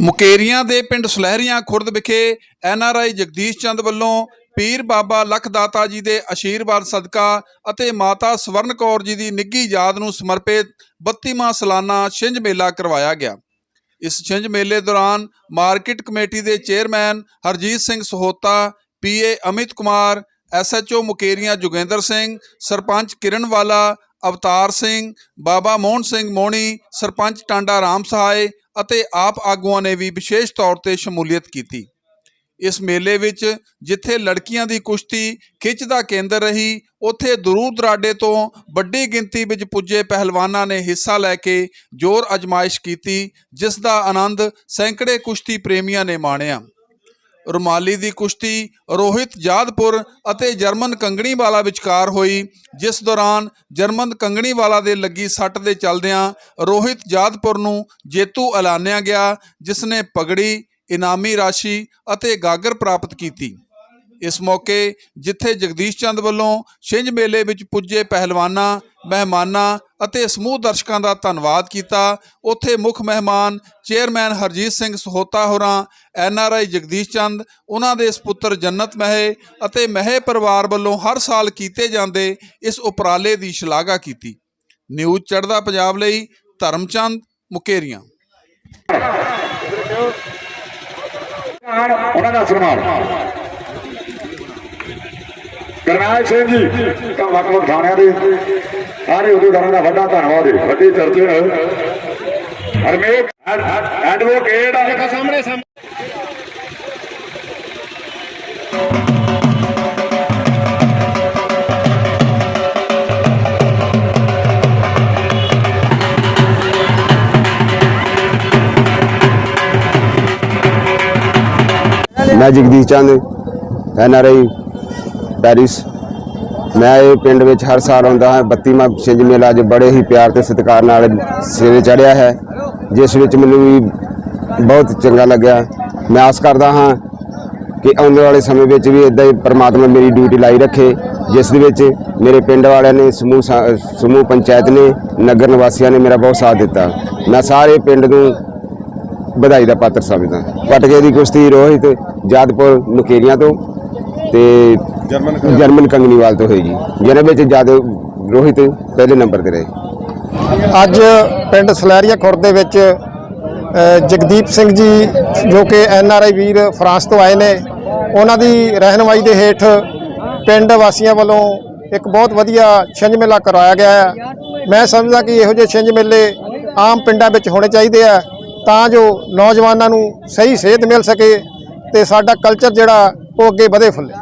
ਮੁਕੇਰੀਆਂ ਦੇ ਪਿੰਡ ਸੁਲਹਿਰੀਆਂ ਖੁਰਦ ਵਿਖੇ N R I Jagdish Chand ਵੱਲੋਂ ਪੀਰ ਬਾਬਾ ਲਖਦਾਤਾ ਜੀ ਦੇ ਆਸ਼ੀਰਵਾਦ ਸਦਕਾ ਅਤੇ ਮਾਤਾ ਸਵਰਨ ਕੌਰ ਜੀ ਦੀ ਨਿੱਘੀ ਯਾਦ ਨੂੰ ਸਮਰਪਿਤ 32ਵਾਂ ਸਾਲਾਨਾ ਛਿੰਝ ਮੇਲਾ ਕਰਵਾਇਆ ਗਿਆ। ਇਸ ਛਿੰਝ ਮੇਲੇ ਦੌਰਾਨ ਮਾਰਕੀਟ ਕਮੇਟੀ ਦੇ chairman Harjit Singh Sahota PA Amit Kumar SHO Mukerian Joginder Singh, sarpanch Kiranwala Avtar Singh, ਬਾਬਾ ਮੋਹਨ ਸਿੰਘ ਮੋਣੀ, ਸਰਪੰਚ ਟਾਂਡਾ ਰਾਮ ਸਹਾਏ ਅਤੇ ਆਪ ਆਗੂਆਂ ਨੇ ਵੀ ਵਿਸ਼ੇਸ਼ ਤੌਰ ਤੇ ਸ਼ਮੂਲੀਅਤ ਕੀਤੀ। ਇਸ ਮੇਲੇ ਵਿੱਚ ਜਿੱਥੇ ਲੜਕੀਆਂ ਦੀ ਕੁਸ਼ਤੀ ਖਿੱਚ ਦਾ ਕੇਂਦਰ ਰਹੀ, ਉੱਥੇ ਦੂਰ ਦਰਾਡੇ ਤੋਂ ਵੱਡੀ ਗਿਣਤੀ ਵਿੱਚ ਪੁੱਜੇ ਪਹਿਲਵਾਨਾਂ ਨੇ ਹਿੱਸਾ ਲੈ ਕੇ ਜ਼ੋਰ ਅਜਮਾਇਸ਼ ਕੀਤੀ, ਜਿਸ ਦਾ ਆਨੰਦ ਸੈਂਕੜੇ ਕੁਸ਼ਤੀ ਪ੍ਰੇਮੀਆਂ ਨੇ ਮਾਣਿਆ। ਰੁਮਾਲੀ ਦੀ ਕੁਸ਼ਤੀ ਰੋਹਿਤ ਜਾਦਪੁਰ ਅਤੇ ਜਰਮਨ ਕੰਗਣੀਵਾਲਾ ਵਿਚਕਾਰ ਹੋਈ, ਜਿਸ ਦੌਰਾਨ ਜਰਮਨ ਕੰਗਣੀਵਾਲਾ ਦੇ ਲੱਗੀ ਸੱਟ ਦੇ ਚਲਦਿਆਂ ਰੋਹਿਤ ਜਾਦਪੁਰ ਨੂੰ ਜੇਤੂ ਐਲਾਨਿਆ ਗਿਆ ਜਿਸ ਨੇ ਪਗੜੀ, ਇਨਾਮੀ ਰਾਸ਼ੀ ਅਤੇ ਗਾਗਰ ਪ੍ਰਾਪਤ ਕੀਤੀ। ਇਸ ਮੌਕੇ ਜਿੱਥੇ ਜਗਦੀਸ਼ ਚੰਦ ਵੱਲੋਂ ਛਿੰਝ ਮੇਲੇ ਵਿੱਚ ਪੁੱਜੇ ਪਹਿਲਵਾਨਾਂ, ਮਹਿਮਾਨਾਂ ਅਤੇ ਸਮੂਹ ਦਰਸ਼ਕਾਂ ਦਾ ਧੰਨਵਾਦ ਕੀਤਾ, ਉੱਥੇ ਮੁੱਖ ਮਹਿਮਾਨ ਚੇਅਰਮੈਨ ਹਰਜੀਤ ਸਿੰਘ ਸਹੋਤਾ ਹੋਰਾਂ, N R I Jagdish Chand, ਉਹਨਾਂ ਦੇ ਸੁਪੁੱਤਰ ਜੰਨਤ ਮਹਿ ਅਤੇ ਮਹਿ ਪਰਿਵਾਰ ਵੱਲੋਂ ਹਰ ਸਾਲ ਕੀਤੇ ਜਾਂਦੇ ਇਸ ਉਪਰਾਲੇ ਦੀ ਸ਼ਲਾਘਾ ਕੀਤੀ। ਨਿਊਜ਼ ਚੜ੍ਹਦਾ ਪੰਜਾਬ ਲਈ, ਧਰਮਚੰਦ ਮੁਕੇਰੀਆਂ। ਉਹਨਾਂ ਦਾ ਸਨਮਾਨ। ਕਰਨਾਲ ਸਿੰਘ ਜੀ ਤਾਂ ਵੱਖ ਵੱਖ ਥਾਣਿਆਂ ਦੇ ਸਾਰੇ ਅਹੁਦੇਦਾਰਾਂ ਦਾ ਵੱਡਾ ਧੰਨਵਾਦ ਹੈ। ਵੱਡੀ ਚਰਚੇ ਹਰਮੇਕ ਐਡਵੋਕੇਟ ਦੇਖੋ ਸਾਹਮਣੇ। ਮੈਂ Jagdish Chand N R I Paris. ਮੈਂ ਇਹ ਪਿੰਡ ਵਿੱਚ ਹਰ ਸਾਲ ਆਉਂਦਾ ਹਾਂ। 32ਵਾਂ ਛਿੰਝ ਮੇਲਾ ਅੱਜ ਬੜੇ ਹੀ ਪਿਆਰ ਤੇ ਸਤਿਕਾਰ ਨਾਲ ਸਿਰੇ ਚੜਿਆ ਹੈ। ਜਿਸ ਵਿੱਚ ਮੈਨੂੰ ਵੀ ਬਹੁਤ ਚੰਗਾ ਲੱਗਿਆ। ਮੈਂ ਆਸ ਕਰਦਾ ਹਾਂ ਕਿ ਆਉਣ ਵਾਲੇ ਸਮੇਂ ਵਿੱਚ ਵੀ ਇਦਾਂ ਹੀ ਪਰਮਾਤਮਾ ਮੇਰੀ ਡਿਊਟੀ ਲਾਈ ਰੱਖੇ, ਜਿਸ ਦੇ ਵਿੱਚ ਮੇਰੇ ਪਿੰਡ ਵਾਲਿਆਂ ਨੇ, ਸਮੂਹ ਸਾ- ਸਮੂਹ ਪੰਚਾਇਤ ਨੇ, ਨਗਰ ਨਿਵਾਸੀਆਂ ਨੇ ਮੇਰਾ ਬਹੁਤ ਸਾਥ ਦਿੱਤਾ। ਮੈਂ ਸਾਰੇ ਪਿੰਡ ਨੂੰ ਵਧਾਈ ਦਾ ਪਾਤਰ ਸਮਝਦਾ ਪਟਕੇ ਦੀ ਕੁਸ਼ਤੀ ਰੋਹਿਤ ਜਾਦਪੁਰ ਮੁਕੇਰੀਆਂ ਤੋਂ ਤੇ ਜਰਮਨ ਜਰਮਨ ਕੰਗਨੀਵਾਲ ਤੋਂ ਹੋਈ ਜੀ। ਜਿਹਨਾਂ ਵਿੱਚ ਜਦ ਰੋਹਿਤ ਪਹਿਲੇ ਨੰਬਰ ਤੇ ਰਹੇ। ਅੱਜ ਪਿੰਡ ਸਲੈਰੀਆ ਖੁਰਦ ਦੇ ਵਿੱਚ ਜਗਦੀਪ ਸਿੰਘ ਜੀ ਜੋ ਕਿ ਐਨ ਆਰ ਆਈ ਵੀਰ ਫਰਾਂਸ ਤੋਂ ਆਏ ਨੇ ਉਹਨਾਂ ਦੀ ਰਹਿਨਮਾਈ ਦੇ ਹੇਠ ਪਿੰਡ ਵਾਸੀਆਂ ਵੱਲੋਂ ਇੱਕ ਬਹੁਤ ਵਧੀਆ ਛਿੰਝ ਮੇਲਾ ਕਰਾਇਆ ਗਿਆ ਹੈ ਮੈਂ ਸਮਝਦਾ ਕਿ ਇਹੋ ਜਿਹੇ ਛਿੰਝ ਮੇਲੇ ਆਮ ਪਿੰਡਾਂ ਵਿੱਚ ਹੋਣੇ ਚਾਹੀਦੇ ਆ ਤਾਂ ਜੋ ਨੌਜਵਾਨਾਂ ਨੂੰ ਸਹੀ ਸੇਧ ਮਿਲ ਸਕੇ ਤੇ ਸਾਡਾ ਕਲਚਰ ਜਿਹੜਾ ਉਹ ਅੱਗੇ ਵਧੇ ਫੁੱਲੇ।